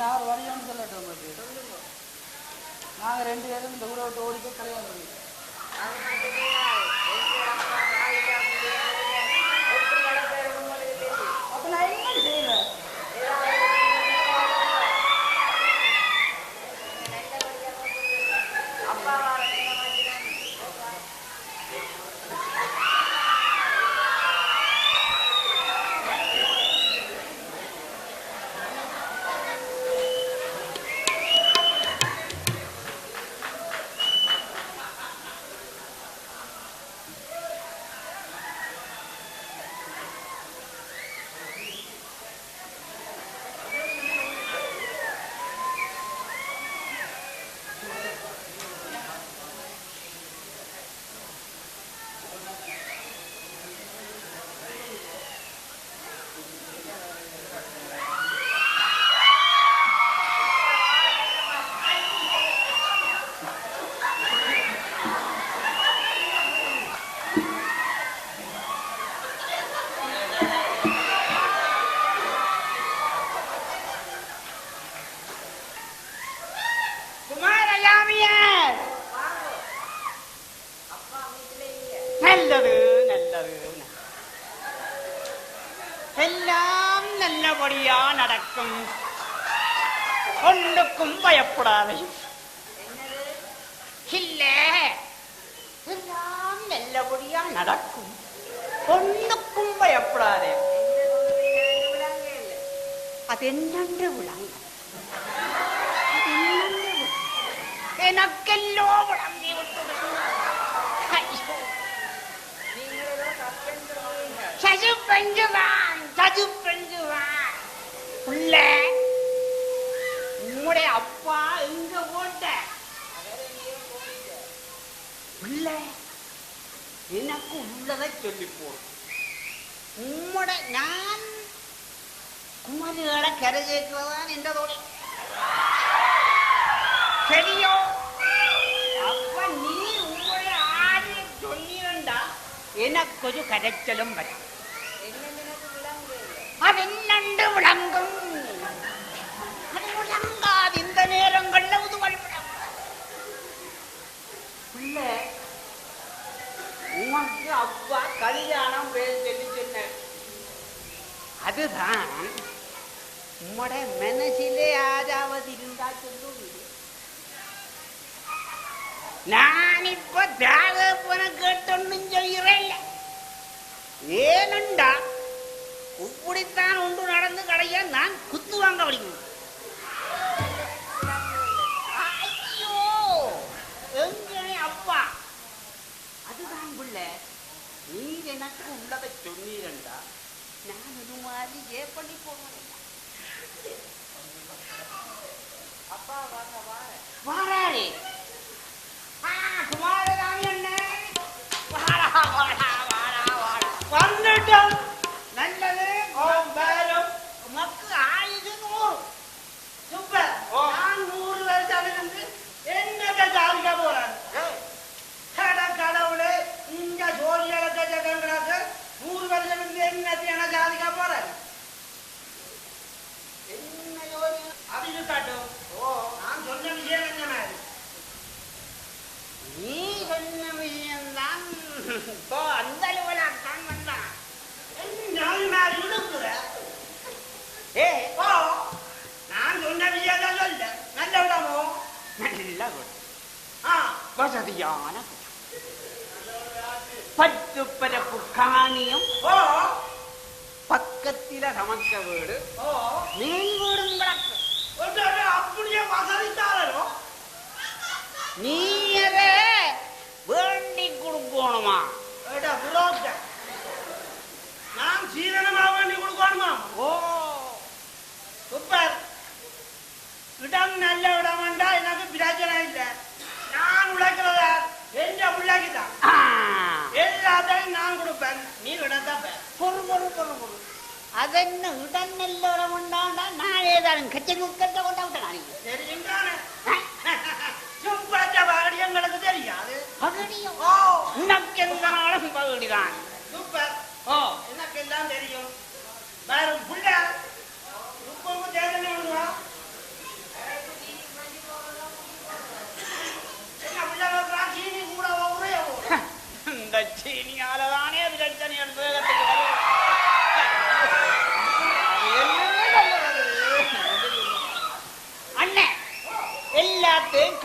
என்ன அவர் வரையோன்னு சொல்லட்டும் உங்களுக்கு. நாங்கள் ரெண்டு பேரும் இந்த ஊரை விட்டு ஓடி கிடையாது. நல்லது எல்லாம் நல்லபடியா நடக்கும். ஒன்றுக்கும் பயப்படாதே. இல்ல எல்லாம் நல்லபடியா நடக்கும். ஒன்றுக்கும் பயப்படாதே. விளங்க. அது என்னென்று விளங்கும்? எனக்கெல்லோ விளங்கி விட்டது ஐயோ, சசு பெஞ்சுவான் சசு பெஞ்சுவான் உள்ள உங்களுடைய அப்பா எங்க போட்ட? உள்ள எனக்கு உள்ளதை சொல்லி போடும் உம்மோட நான் குமரிகளை கரை சேர்க்கிறதான் என்ற சரியோ அப்ப நீ உங்களுடைய ஆடிய சொன்னீரண்டா எனக்கு ஒரு கரைச்சலும் வரும். என்னன்னு எனக்கு விளங்க இல்ல. அது என்னண்டு விளங்கும். அது விளங்காது. இந்த நேரங்கள்ல உதுவல் பிள்ளை உனக்கு அப்பா கல்யாணம் பேர் சொல்லி சொன்ன அதுதான் உம்மோட மனசிலே யாராவது இருந்தா சொல்லுங்க நான் இப்ப தியாக கேட்டொன்னும் சொல்கிறேன் ஏனண்டா இப்படித்தான் ஒன்று நடந்து கடைய நான் குத்து வாங்க வலிக்கணும் ஐயோ எங்கே அப்பா. அதுதான் புள்ள நீர் எனக்கு உள்ளதை சொன்னீரண்டா. நான் இது மாதிரி ஏ பண்ணி போடுவேன் அப்பா வாங்க வாங்க வாராரே. ஓ. பக்கத்தில சமக்க வீடு. மேல் வீடும் கிடக்கு. அப்படியே வசதித்தாரோ நீ எதை வேண்டி கொடுக்கணுமா நான் சீரணமா வேண்டி கொடுக்கணுமா? ஓ. சூப்பர். இடம் நல்ல இடம் வேண்டா எனக்கு பிரச்சனை இல்லை. நான் உழைக்கிறத? எந்த பிள்ளைக்கு தான் எல்லாத்தையும் நான் கொடுப்பேன். நீ இடத்த பொறு பொறு பொறு பொறு. நான் ஏதாலும் கட்சி முக்கத்தை கொண்டா விட்டேன் தெரியுங்கானே சுப்பத்த பகடி எங்களுக்கு தெரியாது. உனக்கு எந்த நாளும் பகடிதான். சூப்பர். ஓ. எனக்கு எல்லாம் தெரியும். வேற புள்ள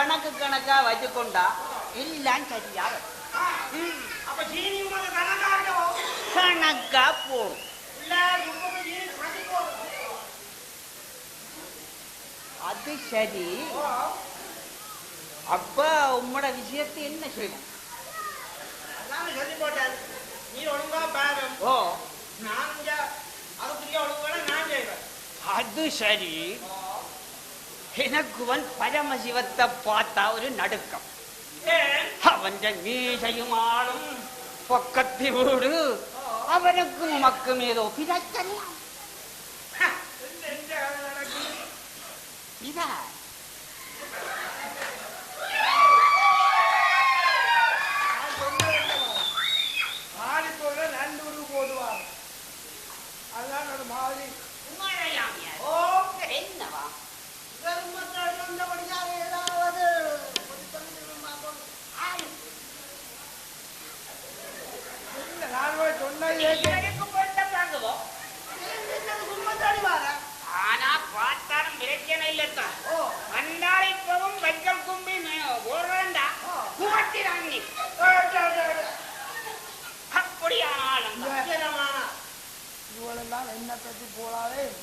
கணக்கு கணக்கா வச்சுக்கொண்டா எல்லாம் சரியாக கணக்கா போடும். அது சரி. அப்ப? உம்மோட விஷயத்தை என்ன செய்யும் சொல்லி போட்டேன். நீ ஒழுங்கா பாரு. ஓ. நான் அதுக்குரிய ஒழுங்குகளை நான் செய்வேன். அது சரி. எனக்கு வன் பரமசிவத்தை பார்த்தா ஒரு நடுக்கம். ஏன்? அவன் மீசையும் ஆளும் பக்கத்து வீடு. அவனுக்கும் உமக்கும் ஏதோ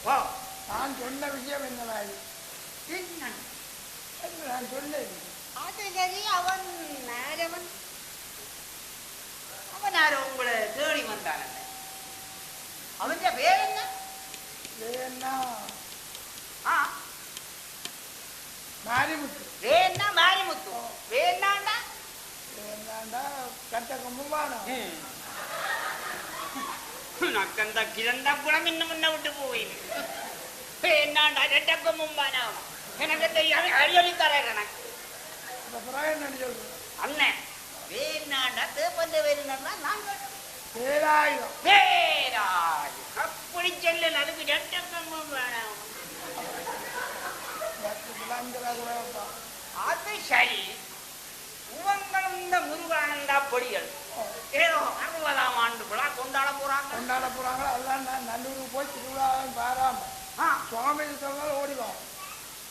ஓ, நான் சொன்ன விஷயம் என்னவாய்? என்ன? என்று நான் சொன்னேன். அது சரி அவன் நேரவன் அவன் யாரும் உங்களை தேடி வந்தான் அவன் பேர் என்ன? வேணா ஆ? மாரிமுத்து. வேணா மாரிமுத்து. வேணாண்டா வேணாண்டா கட்ட கம்புமானம் ரெட்டக்க மும்பானம் எனக்கு தெரியாம அடியொலி தரேன் எனக்கு இந்த பிறகு என்ன சொல்றேன் அண்ணன் வேணாண்டா தேப்பந்த வேணுன்னா நான் கேட்டேன் பேராயுதம் பேராய் அப்படி சொல்லு அதுக்கு ரெட்டக்கம் வேணாம் விளங்குறா அது சரி உவங்களும் இந்த முருகானந்தா பொடிகள் ஏதோ அறுபதாம் ஆண்டு விழா கொண்டாட போறாங்க. கொண்டாட போறாங்க. அதெல்லாம் நான் நல்லூருக்கு போய் திருவிழாவும் பாராம சுவாமி சொன்னால் ஓடிவாங்க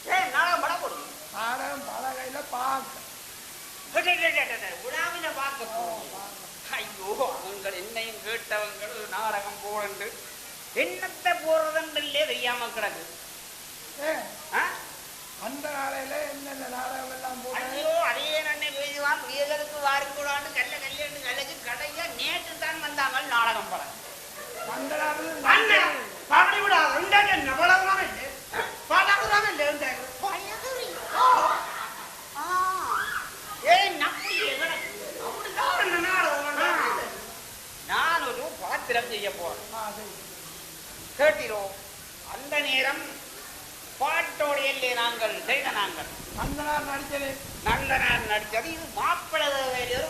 ஏய், நாடகம் படம் போடுங்க நாடகம் பல கையில பார்க்க விழாவில பார்க்க. ஐயோ அவங்க என்னையும் கேட்டவங்க நாடகம் போடுண்டு. என்னத்தை போறதுன்றே தெரியாம கிடக்கு. ஏ? அந்த நாளையில என்னென்ன நாடகம் எல்லாம் போட்டு ஐயோ அதே நன்னை பேசுவான் வீரருக்கு வாருக்கூடாண்டு கல்ல கல்யாண்டு கல்லைக்கு கடையா நேற்று தான் வந்தாங்க நாடகம் படம் நாளில் அண்ணன், அப்படி விடாத. இந்தாங்க, நவளவனாக இல்லை. பழகுறாங்க இல்லை, கொண்டாடுறது. நான் ஒரு பாத்திரம் செய்ய போறேன். கேட்டீரோ? அந்த நேரம் பாட்டோட எல்லை நாங்கள் செய்த நாங்கள். அந்த நாள் நடிச்சது நல்ல நேரம் நடிச்சது இது மாப்பிள்ளை ஒரு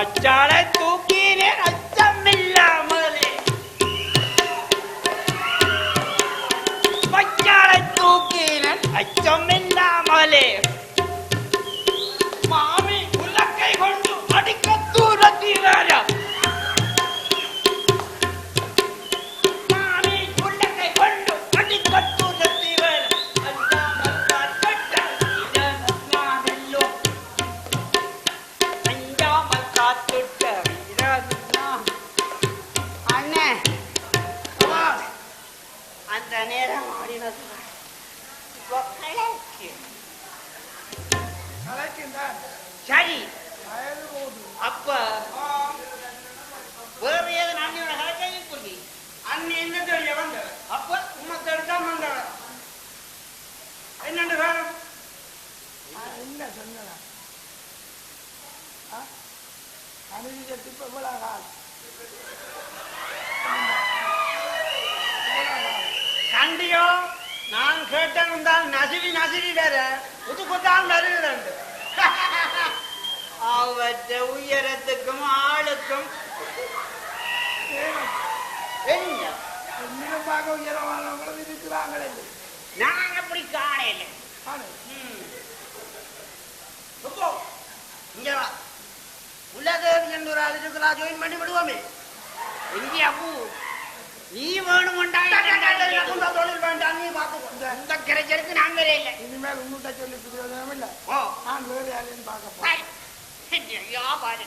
வீட்டிலே மச்சாளை தூக்கினேன் அச்சமில்லாமலே. மச்சாளை தூக்கினேன் அச்சமில்லாமலே. காத்துட்ட அண்ணன் அந்த நேரம் ஆடினது சரி. அப்ப வேற ஏது நானியோட கலக்கையும் சொல்லி. என்ன தெரிய வந்தவ அப்ப உண்மை தடுக்காம என்னண்டு வேணும்? என்ன சொன்னா அனுஜத்து இப்ப. கண்டியோ நான் கேட்டேன் தான் நசிவி நசிவி வேற. புதுக்குத்தான் வருகிறது அவற்ற உயரத்துக்கும் ஆளுக்கும் என்ன பார்க்க உயரமானவங்களும் இருக்கிறாங்களே நான் அப்படி காணையில ஜாயின் பண்ணி விடுவோமே. இந்தியாவு நீ வேணுமுண்டா தொழில் வேண்டாம் நீ பார்த்துக்கோ. இந்த கிடைச்சதுக்கு நான் வேற இல்லை. இனிமேல் உன்னிட்ட சொல்லி பிரயோஜனம் இல்லை. ஓ. நான் வேறு யாரையும் பார்க்க போறேன். ஐயா பாரு.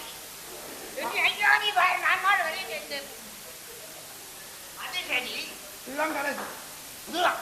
ஐயா நீ பாரு. நான் மாடு வரையும் கேட்டேன் அது சரி. இதுதான் கடைசி இதுதான்